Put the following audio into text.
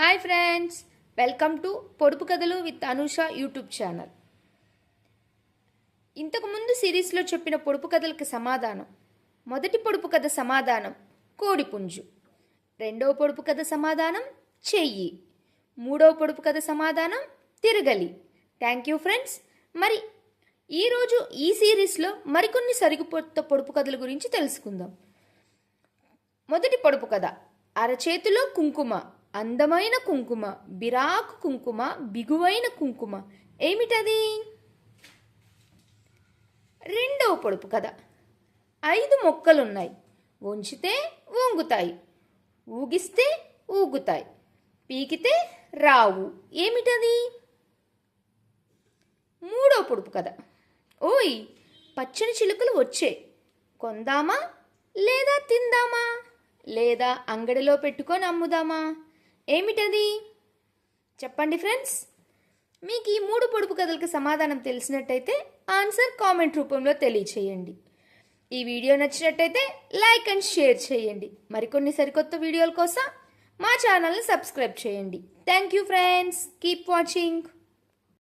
Hi friends welcome to పొడుపు కథలు with Anusha YouTube channel. ఇంతకుముందు సిరీస్లో చెప్పిన పొడుపు కథలకు సమాధానం మొదటి పొడుపు కథ సమాధానం కోడిపుంజు రెండవ పొడుపు కథ సమాధానం చెయ్యి. మూడవ పొడుపు కథ సమాధానం తిరగలి. థ్యాంక్ యూ ఫ్రెండ్స్ మరి ఈరోజు ఈ సిరీస్లో మరికొన్ని సరిగిపోత పొడుపు కథల గురించి తెలుసుకుందాం. మొదటి పొడుపు కథ అరచేతిలో కుంకుమ. అందమైన కుంకుమ బిరాకు కుంకుమ బిగువైన కుంకుమ. ఏమిటది? రెండవ పొడుపు కథ. ఐదు మొక్కలున్నాయి. వంచితే వంగుతాయి. ఊగిస్తే ఊగుతాయి. పీకితే రావు. ఏమిటది? మూడో పొడుపు కథ. ఓయ్ పచ్చని చిలుకలు వచ్చే. కొందామా లేదా తిందామా? లేదా అంగడిలో పెట్టుకొని అమ్ముదామా? ఏమిటది? చెప్పండి ఫ్రెండ్స్. మీకు ఈ మూడు పొడుపు కథలకు సమాధానం తెలిసినట్టయితే ఆన్సర్ కామెంట్ రూపంలో తెలియచేయండి. ఈ వీడియో నచ్చినట్టయితే లైక్ అండ్ షేర్ చేయండి. మరికొన్ని సరికొత్త వీడియోల కోసం మా ఛానల్ని సబ్స్క్రైబ్ చేయండి. Thank you friends. Keep watching.